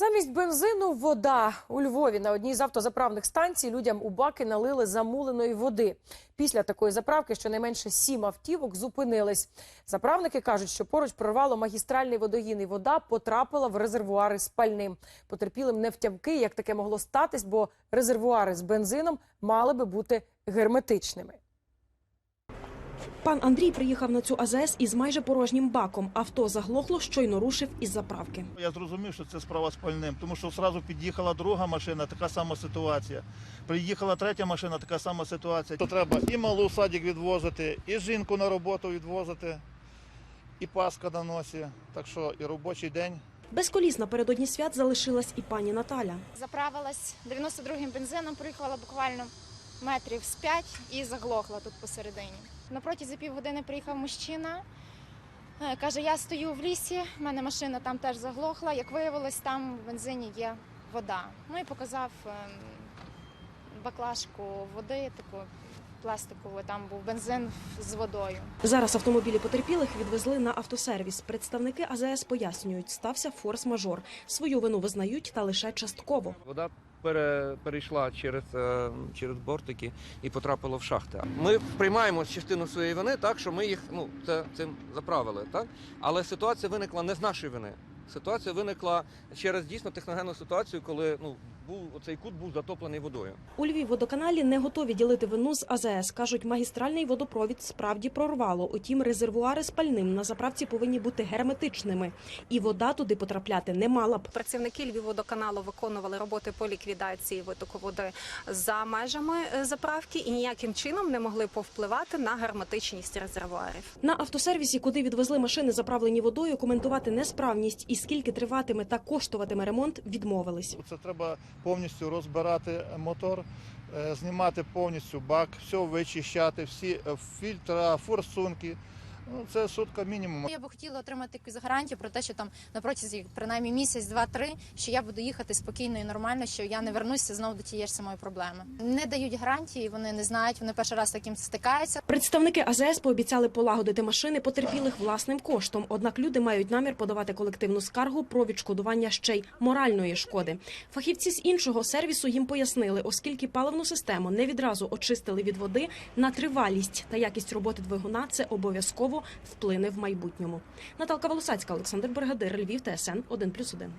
Замість бензину вода у Львові на одній з автозаправних станцій людям у баки налили замуленої води. Після такої заправки щонайменше сім автівок зупинились. Заправники кажуть, що поруч прорвало магістральний водогін, і вода потрапила в резервуари з пальним. Потерпілим не втямки, як таке могло статись, бо резервуари з бензином мали би бути герметичними. Пан Андрій приїхав на цю АЗС із майже порожнім баком. Авто заглохло, щойно рушив із заправки. Я зрозумів, що це справа з пальним, тому що одразу під'їхала друга машина, така сама ситуація. Приїхала третя машина, така сама ситуація. То треба і малу в садик відвозити, і жінку на роботу відвозити, і паска на носі. Так що і робочий день. Без коліс напередодні свят залишилась і пані Наталя. Заправилась 92-м бензином, проїхала буквально метрів з 5 і заглохла тут посередині. На протязі півгодини приїхав мужчина. Е, Каже, я стою в лісі, в мене машина там теж заглохла. Як виявилось, там в бензині є вода. Ну і показав ем, баклажку води, таку пластикову, там був бензин з водою. Зараз автомобілі потерпілих відвезли на автосервіс. Представники АЗС пояснюють, стався форс-мажор. Свою вину визнають та лише частково. Вода пере, перейшла через, е, через бортики і потрапила в шахти. Ми приймаємо частину своєї вини, так що ми їх ну це цим заправили, так але ситуація виникла не з нашої вини. Ситуація виникла через дійсно техногенну ситуацію, коли ну був оцей кут був затоплений водою. У Львівводоканалі не готові ділити вину з АЗС. кажуть, магістральний водопровід справді прорвало. Утім, резервуари з пальним на заправці повинні бути герметичними, і вода туди потрапляти не мала б. Працівники Львівводоканалу виконували роботи по ліквідації витоку води за межами е, заправки і ніяким чином не могли повпливати на герметичність резервуарів. На автосервісі, куди відвезли машини, заправлені водою, коментувати несправність і скільки триватиме та коштуватиме ремонт, відмовились. Це треба повністю розбирати мотор, е, знімати повністю бак, все вичищати, всі фільтри, фільтра, форсунки. Ну, це сутка мінімум. Я би хотіла отримати якусь гарантію про те, що там на протязі принаймні місяць, два-три, що я буду їхати спокійно і нормально, що я не вернуся знову до тієї ж самої проблеми. Не дають гарантії, вони не знають, вони перший раз таким стикаються. Представники АЗС пообіцяли полагодити машини потерпілих власним коштом. Однак люди мають намір подавати колективну скаргу про відшкодування ще й моральної шкоди. Фахівці з іншого сервісу їм пояснили, оскільки паливну систему не відразу очистили від води на тривалість та якість роботи двигуна, це обов'язково вплине в майбутньому. Наталка Волосацька, Олександр Бригадир, Львів, ТСН 1+,1.